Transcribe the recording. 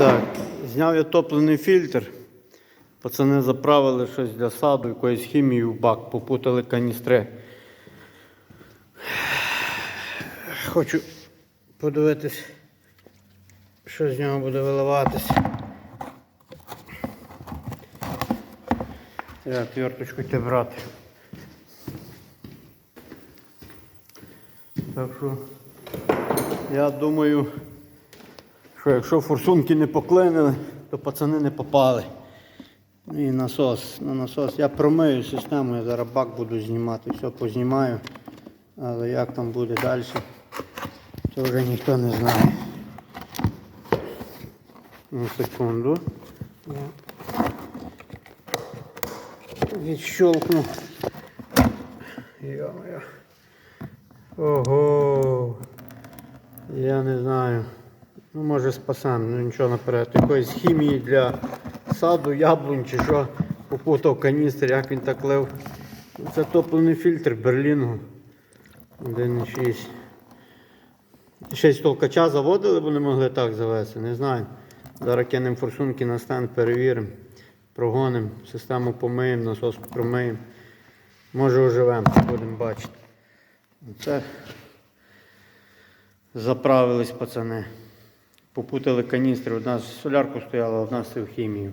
Так, зняв я топлений фільтр. Пацани заправили щось для саду, якоїсь хімії в бак, попутали каністри. Хочу подивитись, що з нього буде виливатися. Треба тверточку йти брати. Так що я думаю, що якщо форсунки не поклинили, то пацани не попали. Ну І насос. На насос. Я промию систему, я зараз бак буду знімати, все познімаю. Але як там буде далі, це вже ніхто не знає. Ну, секунду. Йо-моє. Ого. Я не знаю. Ну, може спасемо, ну нічого наперед. Якоїсь хімії для саду, яблунь чи що. Попутав каністр, як він так лив. Це топлений фільтр Берлінгу. 1,6. Ще й толкача заводили, бо не могли так завести, не знаю. Зараз кинемо форсунки на стенд, перевіримо, прогонимо, систему помиємо, насос промиємо. Може оживемо, будемо бачити. Це заправились пацани. Попутали каністри. Одна солярку стояла, одна з хімію.